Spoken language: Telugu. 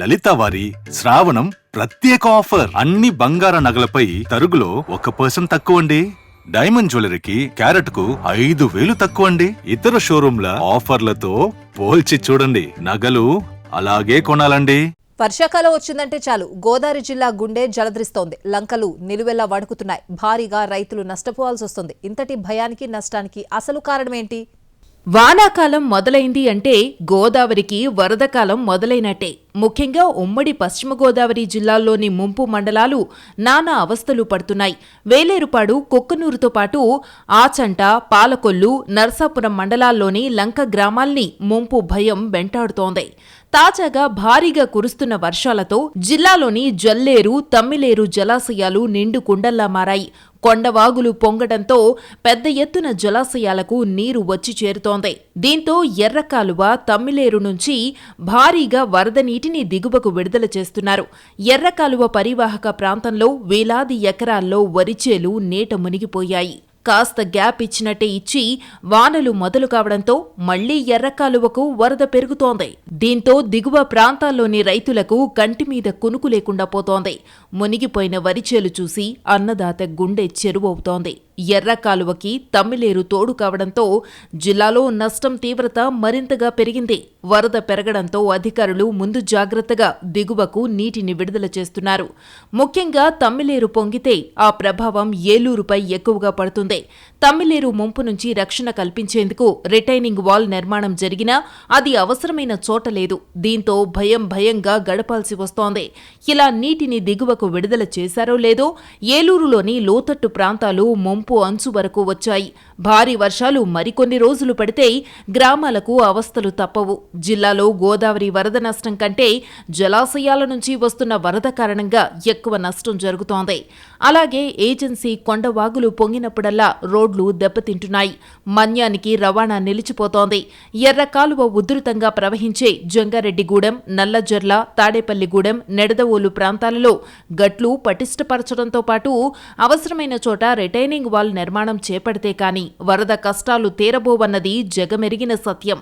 లలిత వారి శ్రావణం ప్రత్యేక ఆఫర్. అన్ని బంగార నగలపై తరుగులో ఒక పర్సెంట్ తక్కువ అండి డైమండ్ జ్యువెలరీకి క్యారెట్కు ఐదు వేలు తక్కువ అండి ఇతర షోరూంల ఆఫర్లతో పోల్చి చూడండి. నగలు అలాగే కొనాలండి. వర్షాకాలం వచ్చిందంటే చాలు. గోదావరి జిల్లా గుండె జలధరిస్తోంది. లంకలు నిలువెల్లా వణుకుతున్నాయి. భారీగా రైతులు నష్టపోవాల్సి వస్తుంది ఇంతటి భయానికి నష్టానికి అసలు కారణమేంటి? వానాకాలం మొదలైంది అంటే గోదావరికి వరదకాలం మొదలైనట్టే. ముఖ్యంగా ఉమ్మడి పశ్చిమ గోదావరి జిల్లాల్లోని ముంపు మండలాలు నానా అవస్థలు పడుతున్నాయి. వేలేరుపాడు కుక్కనూరుతో పాటు ఆచంట పాలకొల్లు నర్సాపురం మండలాల్లోని లంక గ్రామాల్ని ముంపు భయం వెంటాడుతోంది. తాజాగా భారీగా కురుస్తున్న వర్షాలతో జిల్లాలోని జల్లేరు తమ్మిలేరు జలాశయాలు నిండు కుండల్లా మారాయి. కొండవాగులు పొంగడంతో పెద్ద ఎత్తున జలాశయాలకు నీరు వచ్చి చేరుతోంది. దీంతో ఎర్రకాలువ తమ్మిలేరు నుంచి భారీగా వరద నీటిని దిగువకు విడుదల చేస్తున్నారు. ఎర్రకాలువ పరివాహక ప్రాంతంలో వేలాది ఎకరాల్లో వరిచేలు నేట మునిగిపోయాయి. కాస్త గ్యాప్ ఇచ్చినట్టే ఇచ్చి వానలు మొదలు కావడంతో మళ్ళీ ఎర్రకాలువకు వరద పెరుగుతోంది. దీంతో దిగువ ప్రాంతాల్లోని రైతులకు కంటి మీద కునుకు లేకుండా పోతోంది. మునిగిపోయిన వరిచేలు చూసి అన్నదాత గుండె చెరువవుతోంది. ఎర్ర కాలువకి తమ్మిలేరు తోడు కావడంతో జిల్లాలో నష్టం తీవ్రత మరింతగా పెరిగింది. వరద పెరగడంతో అధికారులు ముందు జాగ్రత్తగా దిగువకు నీటిని విడుదల చేస్తున్నారు. ముఖ్యంగా తమ్మిలేరు పొంగితే ఆ ప్రభావం ఏలూరుపై ఎక్కువగా పడుతుంది. తమ్మిలేరు ముంపు నుంచి రక్షణ కల్పించేందుకు రిటైనింగ్ వాల్ నిర్మాణం జరిగినా అది అవసరమైన చోట లేదు. దీంతో భయం భయంగా గడపాల్సి వస్తోంది. ఇలా నీటిని దిగువకు విడుదల చేశారో లేదో ఏలూరులోని లోతట్టు ప్రాంతాలు ముంపు అంచు వరకు వచ్చాయి. భారీ వర్షాలు మరికొన్ని రోజులు పడితే గ్రామాలకు అవస్థలు తప్పవు. జిల్లాలో గోదావరి వరద నష్టం కంటే జలాశయాల నుంచి వస్తున్న వరద కారణంగా ఎక్కువ నష్టం జరుగుతోంది. అలాగే ఏజెన్సీ కొండవాగులు పొంగినప్పుడల్లా రోడ్లు దెబ్బతింటున్నాయి. మన్యానికి రవాణా నిలిచిపోతోంది. ఎర్ర కాలువ ఉధృతంగా ప్రవహించే జంగారెడ్డిగూడెం నల్లజర్ల తాడేపల్లిగూడెం నెడదవోలు ప్రాంతాలలో గట్లు పటిష్టపరచడంతో పాటు అవసరమైన చోట రిటైనింగ్ వాల్ నిర్మాణం చేపడితే కాని వరద కష్టాలు తీరబోవన్నది జగమెరిగిన సత్యం.